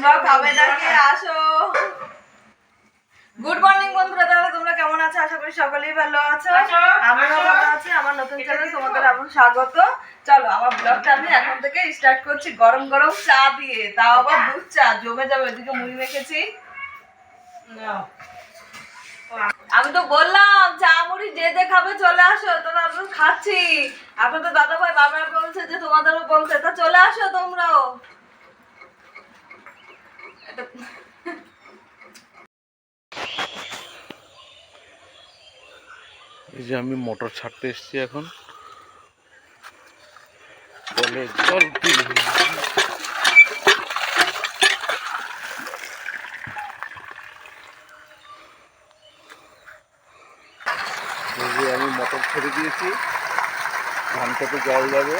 খাবে নাকি? আসো। গুড মর্নিং বন্ধুরা। তাহলে তোমরা কেমন আছো? আশা করি সকলেই ভালো আছো। আমিও ভালো আছি। আমার নতুন চ্যানেল তোমাদের আবার স্বাগত। চলো আমার ব্লগটা আমি এখন থেকে স্টার্ট করছি। গরম গরম চা দিয়ে। তাও আবার দুধ চা। জমে যাবে ওইদিকে মুড়ি মেখেছি। আমি তো বললাম চা মুড়ি যে যে খাবে চলে আসো। তোরা আমরা খাচ্ছি। এখন তো দাদা ভাই বাবা বলছে যে তোমাদেরও বলছে। তা চলে আসো তোমরাও। এই যে আমি মোটর ছাড়তে এসেছি এখন। বলে তুই আমি মোটর ছেড়ে দিয়েছি। ধান খেতে জল যাবে।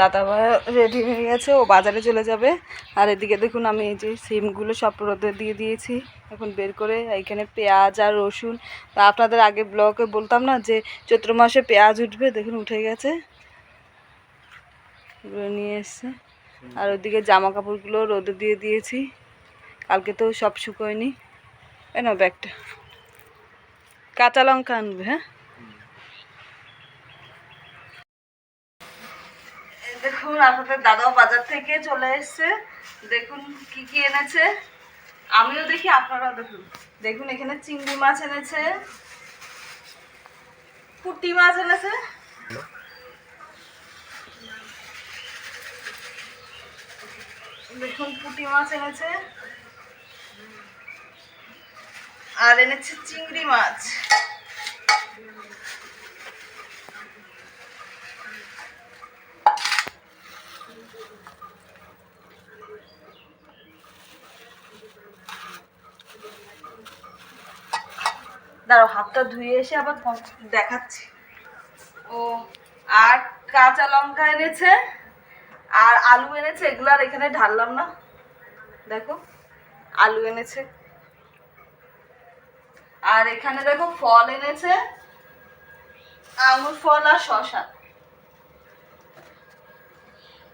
দাদা রেডি হয়ে গেছে, ও বাজারে চলে যাবে। আর এদিকে দেখুন আমি এই যে সিমগুলো সব রোদে দিয়ে দিয়েছি। এখন বের করে এইখানে পেঁয়াজ আর রসুন। তা আপনাদের আগে ব্লগে বলতাম না যে চৈত্র মাসে পেঁয়াজ উঠবে? দেখুন, উঠে গেছে। নিয়ে এসছে। আর ওদিকে জামা কাপড়গুলো রোদে দিয়ে দিয়েছি। কালকে তো সব শুকোয়নি। এ না ব্যাগটা। কাঁচা লঙ্কা আনবে হ্যাঁ? দেখুন, আপনাদের দাদাও বাজার থেকে চলে এসেছে। দেখুন কি কি এনেছে। আমিও দেখি, আপনারাও দেখুন। দেখুন, এখানে চিংড়ি মাছ এনেছে। পুঁটি মাছ এনেছে। দেখুন, পুঁটি মাছ এনেছে। আর এনেছে চিংড়ি মাছ। দাঁড়াও, হাতটা ধুয়ে এসে আবার দেখাচ্ছি। ও, আর কাঁচা লঙ্কা এনেছে, আর আলু এনেছে, এগুলো আর এখানে ঢাললাম না। দেখো, আলু এনেছে। আর এখানে দেখো ফল এনেছে, আঙুর ফল আর শশা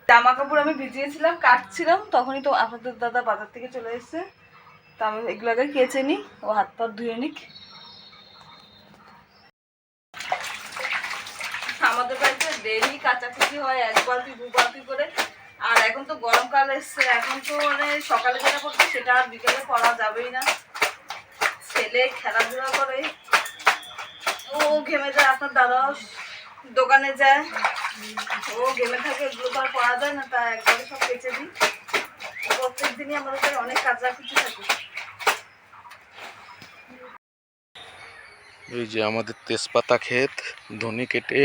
জামা কাপড় আমি ভিজিয়েছিলাম, কাটছিলাম, তখনই তো আপনাদের দাদা বাজার থেকে চলে এসেছে। তা আমি এগুলো আগে কেচে নিই, ও হাত পা ধুয়ে নিক। আমাদের বাড়িতে ডেলি কাচাকুচি হয়, এক বালতি, দু বালতি করে। আর এখন তো গরমকাল এসছে, এখন তো মানে সকালে যেটা করছে সেটা আর বিকেলে করা যাবেই না। ছেলে খেলাধুলা করে। ও ঘেমে যায়, আপনার দাদাও দোকানে যায়। ও ঘেমে থাকে, এগুলো তো আর করা যায় না, তা একবারে সব কেচে দিই। প্রত্যেক দিনই আমাদের অনেক কাচাকুচি থাকে। এই যে আমাদের তেজপাতা ক্ষেত, ধনে কেটে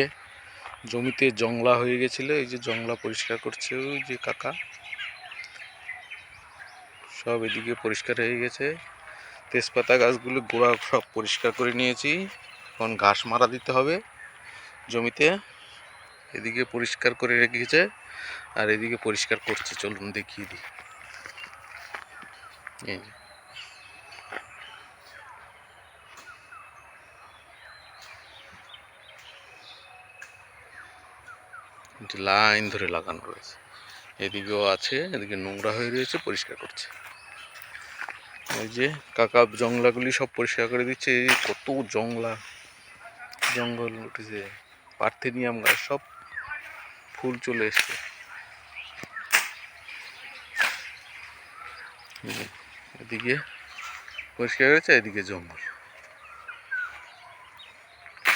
জমিতে জংলা হয়ে গেছিল, এই যে জংলা পরিষ্কার করছে ওই যে কাকা। সব এদিকে পরিষ্কার হয়ে গেছে। তেজপাতা গাছগুলো গোড়া সব পরিষ্কার করে নিয়েছি। এখন ঘাস মারা দিতে হবে জমিতে। এদিকে পরিষ্কার করে রেখেছে আর এদিকে পরিষ্কার করছে, চলুন দেখিয়ে দিই। যে লাইন ধরে লাগানো রয়েছে। এদিকেও আছে, এদিকে নোংরা হয়ে রয়েছে, পরিষ্কার করছে। এই যে কাকা জংলাগুলি সব পরিষ্কার করে দিচ্ছে, এই কত জংলা, জঙ্গল উঠেছে পার্থেনিয়াম গাছ, সব ফুল চলে এসছে। এদিকে পরিষ্কার হয়েছে, এদিকে জঙ্গল।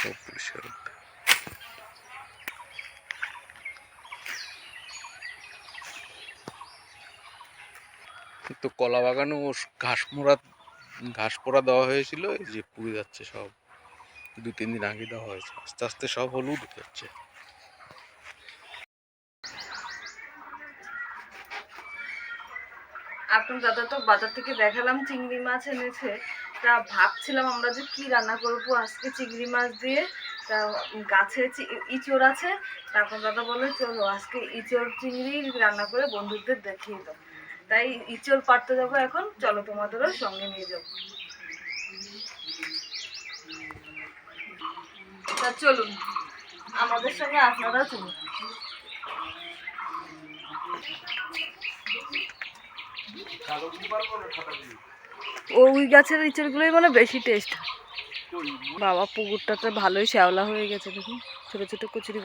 সব পরিষ্কার করতে তো কলা বাগানও ঘাস মোড়া, ঘাস পোড়া দেওয়া হয়েছিল, এই যে পুড়ে যাচ্ছে সব। দু, তিন দিন আগে দেওয়া হয়েছে। আস্তে আস্তে সব হলুদ হয়ে যাচ্ছে। আপনার দাদা তো বাজার থেকে দেখালাম, চিংড়ি মাছ এনেছে। তা ভাবছিলাম আমরা যে কি রান্না করব আজকে চিংড়ি মাছ দিয়ে। তা গাছে ইঁচড় আছে। তারপর দাদা বলে, চলো আজকে ইঁচড় চিংড়ি রান্না করে বন্ধুদের দেখিয়ে দাও। তাই ইঁচড় পাড়তে যাব এখন। চলো তোমাদেরও সঙ্গে নিয়ে যাব। তা চলুন, আমাদের সঙ্গে আপনারাও চলুন। ওই গাছের ইঁচড়গুলোই মানে বেশি টেস্ট বাবা, পুকুরটাতে ভালোই শ্যাওলা হয়ে গেছে দেখুন। ছোট ছোট কচুরি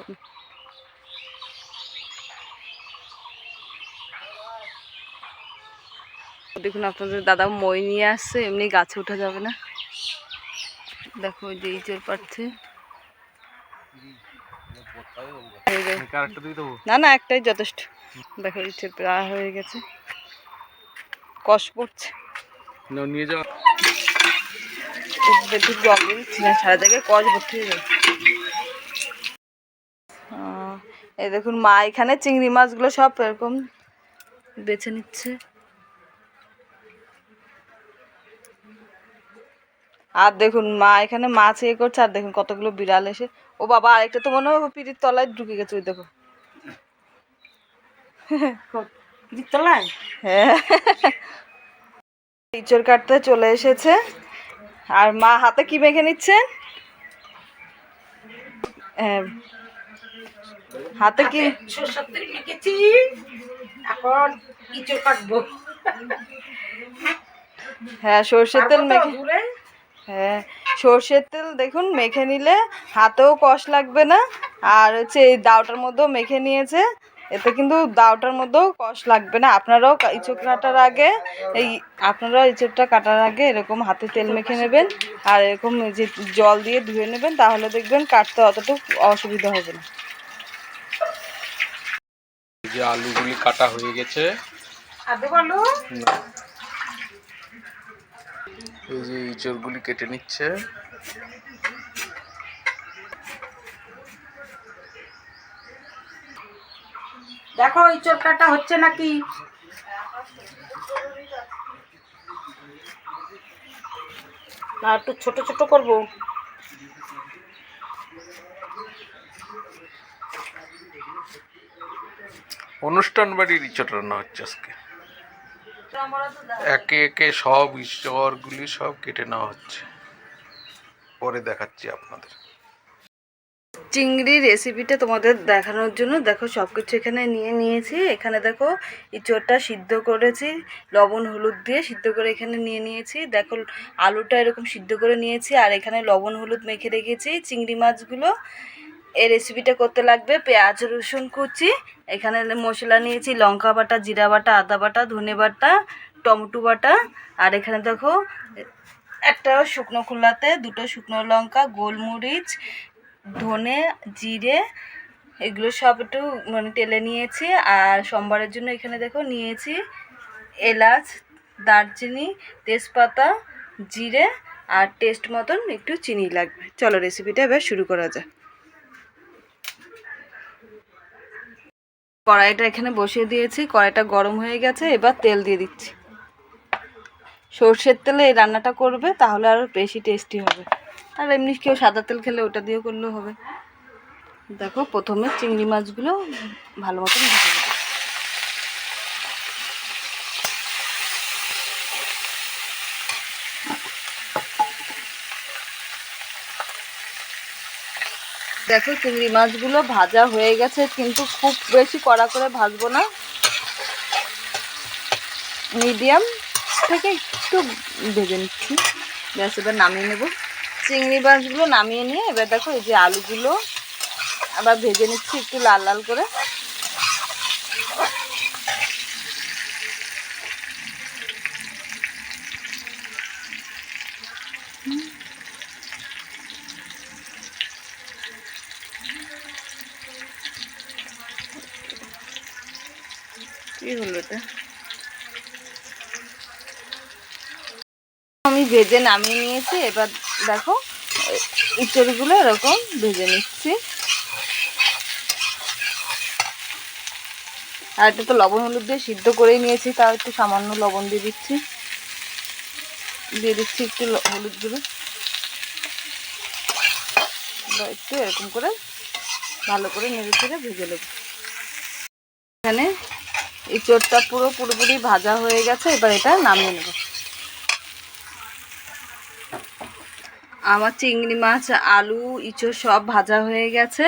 দেখুন আপনাদের দাদা মই নিয়ে আসছে এমনি গাছে ওঠা যাবে না। দেখো যে ইঁচড় পাচ্ছে না না একটাই যথেষ্ট। দেখো ইঁচড় প্রায় হয়ে গেছে। কষ পড়ছে। নিয়ে যাও। সারা জায়গায় কষ ভর্তি হয়ে যাবে এই দেখুন মা এখানে চিংড়ি মাছগুলো সব এরকম বেছে নিচ্ছে। আর দেখুন মা এখানে মাছ ইয়ে করছে আর দেখুন কতগুলো বিড়াল এসে। ও বাবা আরেকটা তো মনে হয় পিড়ির তলায় ঢুকে গেছে ওই দেখো। তলায়? হ্যাঁ। ইঁচড় কাটতে চলে এসেছে। আর মা হাতে কি মেখে নিচ্ছেন? হ্যাঁ। হাতে কি মেখেছি। এখন ইঁচড় কাটবো। হ্যাঁ সর্ষের তেল মেখে? হ্যাঁ সর্ষের তেল দেখুন মেখে নিলে হাতেও কষ লাগবে না। আর হচ্ছে এই দাওটার মধ্যেও মেখে নিয়েছে এতে কিন্তু দাওটার মধ্যেও কষ লাগবে না। আপনারাও ইঁচড় কাটার আগে এই আপনারাও ইঁচড়টা কাটার আগে এরকম হাতে তেল মেখে নেবেন আর এরকম যে জল দিয়ে ধুয়ে নেবেন তাহলে দেখবেন কাটতে অতটুকু অসুবিধা হবে না। যে আলুগুলি কাটা হয়ে গেছে। আদে বলো। এই যে ইঁচড়গুলি কেটে নিচ্ছে। দেখো ইঁচড় কাটা হচ্ছে নাকি? না একটু ছোট ছোট করব। অনুষ্ঠান বাড়ির ইঁচড় রান্না হচ্ছে আজকে। একে একে সব ইঁচড়গুলি সব কেটে নেওয়া হচ্ছে। পরে দেখাচ্ছি আপনাদের। চিংড়ি রেসিপিটা তোমাদের দেখানোর জন্য। দেখো সব কিছু এখানে নিয়ে নিয়েছি। এখানে দেখো, ইঁচড়টা সিদ্ধ করেছি, লবণ, হলুদ দিয়ে সিদ্ধ করে এখানে নিয়ে নিয়েছি। দেখো, আলুটা এরকম সিদ্ধ করে নিয়েছি, আর এখানে লবণ, হলুদ মেখে রেখেছি চিংড়ি মাছগুলো। এই রেসিপিটা করতে লাগবে পেঁয়াজ, রসুন কুচি, এখানে মশলা নিয়েছি লঙ্কা বাটা, জিরা বাটা, আদা বাটা, ধনে বাটা, টমেটো বাটা, আর এখানে দেখো একটা শুকনো খোলাতে দুটো শুকনো লঙ্কা, গোলমরিচ, ধনে, জিরে, এগুলো সব একটু মানে তেলে নিয়েছি, আর সোমবারের জন্য এখানে দেখো নিয়েছি এলাচ, দারচিনি, তেজপাতা, জিরে, আর টেস্ট মতন একটু চিনি লাগবে। চলো রেসিপিটা এবার শুরু করা যাক। কড়াইটা এখানে বসিয়ে দিয়েছি, কড়াইটা গরম হয়ে গেছে, এবার তেল দিয়ে দিচ্ছি। সর্ষের তেলে এই রান্নাটা করবে, তাহলে আরও বেশি টেস্টি হবে। আর এমনি কেউ সাদা তেল খেলে ওটা দিয়েও করলেও হবে। দেখো, প্রথমে চিংড়ি মাছগুলো ভালো মতন ভেজে দেখো চিংড়ি মাছগুলো ভাজা হয়ে গেছে, কিন্তু খুব বেশি কড়া করে ভাজবো না। মিডিয়াম থেকে একটু ভেজে নিচ্ছি। ব্যাস, এবার নামিয়ে নেব। চিংড়ি মাছগুলো নামিয়ে নিয়ে এবার দেখো এই যে আলুগুলো আবার ভেজে নিচ্ছি একটু লাল লাল করে কি হলো এটা ভেজে নামিয়ে নিয়েছি। এবার দেখো, ইঁচড়গুলো এরকম ভেজে নিচ্ছি। আর এটা তো লবণ হলুদ দিয়ে সিদ্ধ করেই নিয়েছি, তাও একটু সামান্য লবণ দিয়ে দিচ্ছি। দিয়ে দিচ্ছি একটু হলুদ গুঁড়ো। একটু এরকম করে ভালো করে নেড়ে চেড়ে ভেজে নেব। এখানে ইঁচড়টা পুরো পুরোপুরি ভাজা হয়ে গেছে, এবার এটা নামিয়ে নেব। আমার চিংড়ি মাছ, আলু, ইঁচড় সব ভাজা হয়ে গেছে।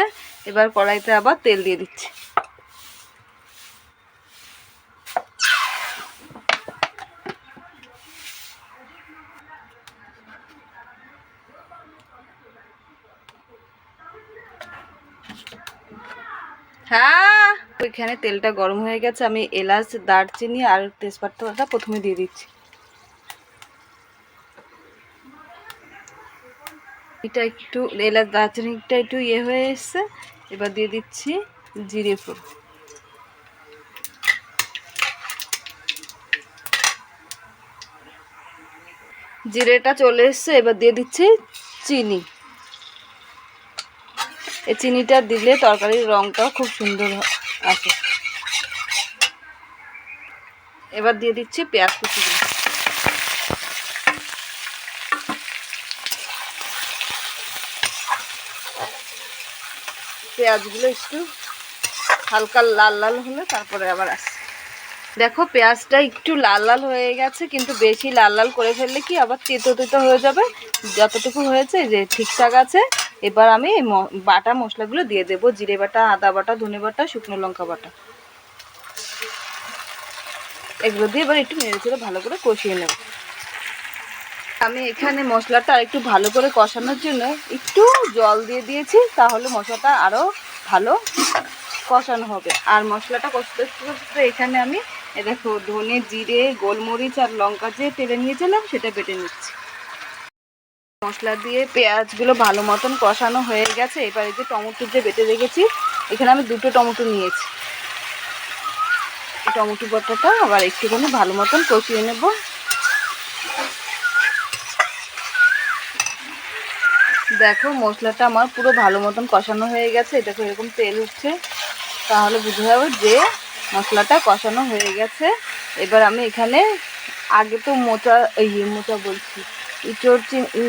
এবার কড়াইতে আবার তেল দিয়ে দিচ্ছি। হ্যাঁ ওইখানে তেলটা গরম হয়ে গেছে। আমি এলাচ, দারচিনি আর তেজপাতাটা প্রথমে দিয়ে দিচ্ছি। এটা একটু এলাচ দারচিনিটা একটু ইয়ে হয়ে এসছে। এবার দিয়ে দিচ্ছি জিরে ফুল জিরেটা চলে এসছে, এবার দিয়ে দিচ্ছি চিনি। এই চিনিটা দিলে তরকারির রঙটা খুব সুন্দর আসে। এবার দিয়ে দিচ্ছি পেঁয়াজ কুচিগুলো পেঁয়াজগুলো একটু হালকা লাল লাল হলে তারপরে আবার আসে দেখো, পেঁয়াজটা একটু লাল লাল হয়ে গেছে, কিন্তু বেশি লাল লাল করে ফেললে কি আবার তেতো তেতো হয়ে যাবে? যতটুকু হয়েছে যে ঠিকঠাক আছে, এবার আমি বাটা মশলাগুলো দিয়ে দেবো, জিরে বাটা, আদা বাটা, ধনে বাটা, শুকনো লঙ্কা বাটা। এগুলো দিয়ে এবার একটু চেড়ে ভালো করে কষিয়ে নেব। আমি এখানে মশলাটা একটু ভালো করে কষানোর জন্য একটু জল দিয়ে দিয়েছি, তাহলে মশলাটা আরও ভালো কষানো হবে। আর মশলাটা কষতে কষতে এখানে আমি দেখো, ধনে জিরে, গোলমরিচ আর লঙ্কা যে তেলে নিয়েছিলাম সেটা বেটে নিচ্ছি। মশলা দিয়ে পেঁয়াজগুলো ভালো মতন কষানো হয়ে গেছে। এবার যে টমেটো যে বেটে রেখেছি, এখানে আমি দুটো টমেটো নিয়েছি। টমেটো বটাটা আবার একটুখানি ভালো মতন কষিয়ে নেব। দেখো, মশলাটা আমার পুরো ভালো মতন কষানো হয়ে গেছে। এটা এটাকে এরকম তেল উঠছে। তাহলে বুঝতে যাবে যে মশলাটা কষানো হয়ে গেছে। এবার আমি এখানে আগে তো মোচা, এই মোচা বলছি, ইঁচড়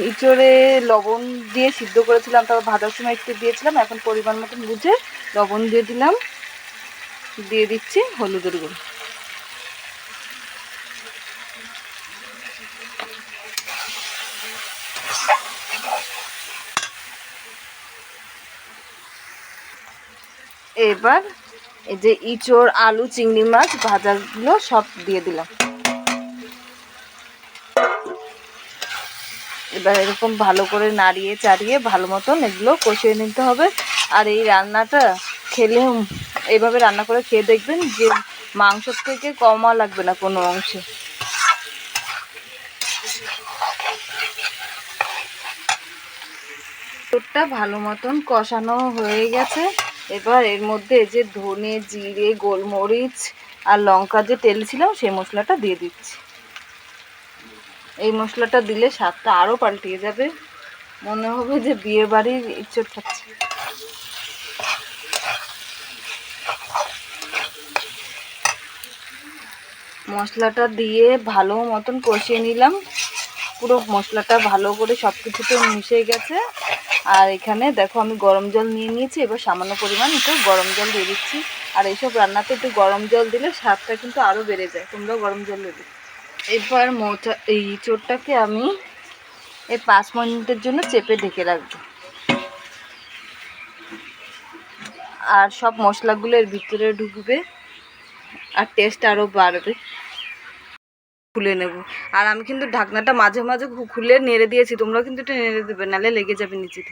ইঁচড়ে লবণ দিয়ে সিদ্ধ করেছিলাম, তারপর ভাজার সময় একটু দিয়েছিলাম, এখন পরিমাণ মতন বুঝে লবণ দিয়ে দিলাম। দিয়ে দিচ্ছি হলুদের গুঁড়ো। এবার এই যে ইঁচড়, আলু, চিংড়ি মাছ, ভাজাগুলো সব দিয়ে দিলাম। এবার এরকম ভালো করে নাড়িয়ে চাড়িয়ে ভালো মতন এগুলো কষিয়ে নিতে হবে। আর এই রান্নাটা খেলে এইভাবে রান্না করে খেয়ে দেখবেন যে মাংসর থেকে কমা লাগবে না কোনো অংশে। ভালো মতন কষানো হয়ে গেছে। এবার এর মধ্যে যে ধনে, জিরে, গোলমরিচ আর লঙ্কা যে তেল ছিল, সেই মশলাটা দিয়ে দিচ্ছি। এই মশলাটা দিলে স্বাদটা আরও পাল্টিয়ে যাবে। মনে হবে যে বিয়ে বাড়ির ইচ্ছর খাচ্ছে মশলাটা দিয়ে ভালো মতন কষিয়ে নিলাম। পুরো মশলাটা ভালো করে সব কিছুতে মিশে গেছে। আর এখানে দেখো আমি গরম জল নিয়ে নিয়েছি, এবার সামান্য পরিমাণ একটু গরম জল দিয়ে দিচ্ছি। আর এইসব রান্নাতে একটু গরম জল দিলে স্বাদটা কিন্তু আরও বেড়ে যায়। তোমরাও গরম জল দেবে এবার মোচা, এই চোরটাকে আমি এই পাঁচ মিনিটের জন্য চেপে ঢেকে রাখব। আর সব মশলাগুলো এর ভিতরে ঢুকবে, আর টেস্ট আরও বাড়বে। খুলে নেব। আর আমি কিন্তু ঢাকনাটা মাঝে মাঝে খুলে নেড়ে দিয়েছি। তোমরা কিন্তু এটা নেড়ে দেবে নাহলে লেগে যাবে নিচেতে।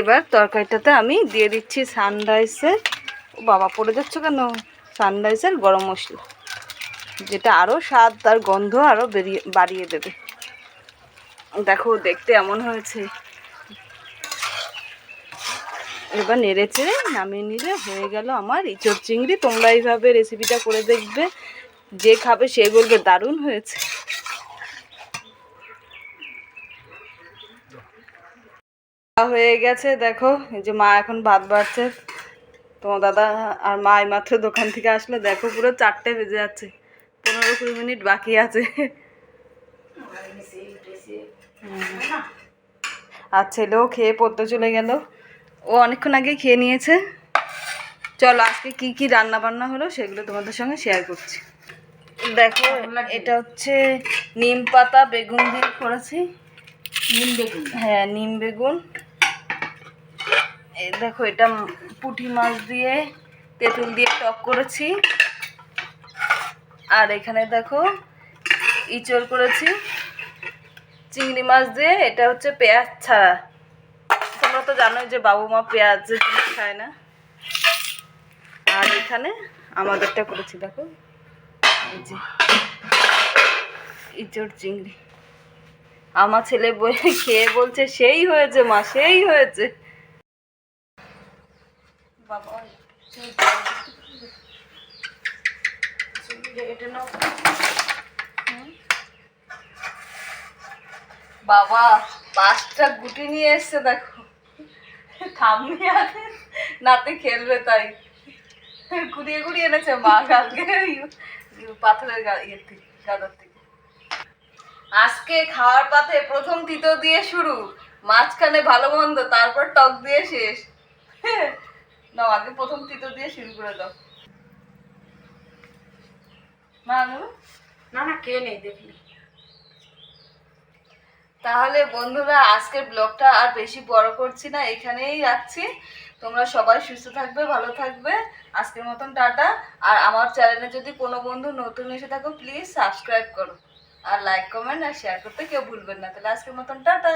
এবার তরকারিটাতে আমি দিয়ে দিচ্ছি সানরাইসের বাবা, পড়ে যাচ্ছ কেন? সানরাইসের গরম মশলা। যেটা আরও স্বাদ তার গন্ধ আরও বেরিয়ে বাড়িয়ে দেবে। দেখো, দেখতে এমন হয়েছে। এবার নেড়ে চেড়ে নামিয়ে নিলে হয়ে গেল আমার ইঁচড় চিংড়ি তোমরা এইভাবে রেসিপিটা করে দেখবে। যে খাবে সে বলবে, দারুণ হয়েছে। হয়ে গেছে, দেখো যে মা এখন ভাত বাড়ছে। তোমার দাদা আর মা মাত্র দোকান থেকে আসলে, দেখো, পুরো চারটে বেজে যাচ্ছে। পনেরো কুড়ি মিনিট বাকি আছে। আর ছেলেও খেয়ে পড়তে চলে গেল। ও অনেকক্ষণ আগে খেয়ে নিয়েছে। চলো, আজকে কি কি রান্না বান্না হলো সেগুলো তোমাদের সঙ্গে শেয়ার করছি। দেখো এটা হচ্ছে নিম পাতা বেগুন দিয়ে করেছি। নিম বেগুন। হ্যাঁ নিম বেগুন। এই দেখো এটা পুঁটি মাছ দিয়ে তেঁতুল দিয়ে টক করেছি। আর এখানে দেখো ইচড় করেছি। চিংড়ি মাছ দিয়ে এটা হচ্ছে পেঁয়াজ ছাড়া। তোমরা তো জানোই যে বাবু মা পেঁয়াজ খায় না। আর এখানে আমাদেরটা করেছি দেখো। ইচড় চিংড়ি। আমার ছেলে খেয়ে বলছে, সেই হয়েছে মা, সেই হয়েছে। বাবা পাঁচটা গুটি নিয়ে এসছে, দেখো। থামনি আগে নাতে খেলবে তাই। কুড়িয়ে কুড়িয়ে এনেছে মা কালকে। পাথরের ইয়ের থেকে আজকে খাওয়ার পাতে প্রথম তিতো দিয়ে শুরু, মাঝখানে ভালো মন্দ, তারপর টক দিয়ে শেষ। নাও, আগে প্রথম তিতো দিয়ে শুরু করে দাও। না না, খেয়ে নেই, দেখি তাহলে বন্ধুরা আজকের ব্লগটা আর বেশি বড় করছি না। এখানেই রাখছি তোমরা সবাই সুস্থ থাকবে, ভালো থাকবে। আজকের মতন টাটা। আর আমার চ্যানেলে যদি কোনো বন্ধু নতুন এসে থাকো প্লিজ সাবস্ক্রাইব করো। আর লাইক কমেন্ট আর শেয়ার করতে কেউ ভুলবেন না। তাহলে আজকের মতন টাটা।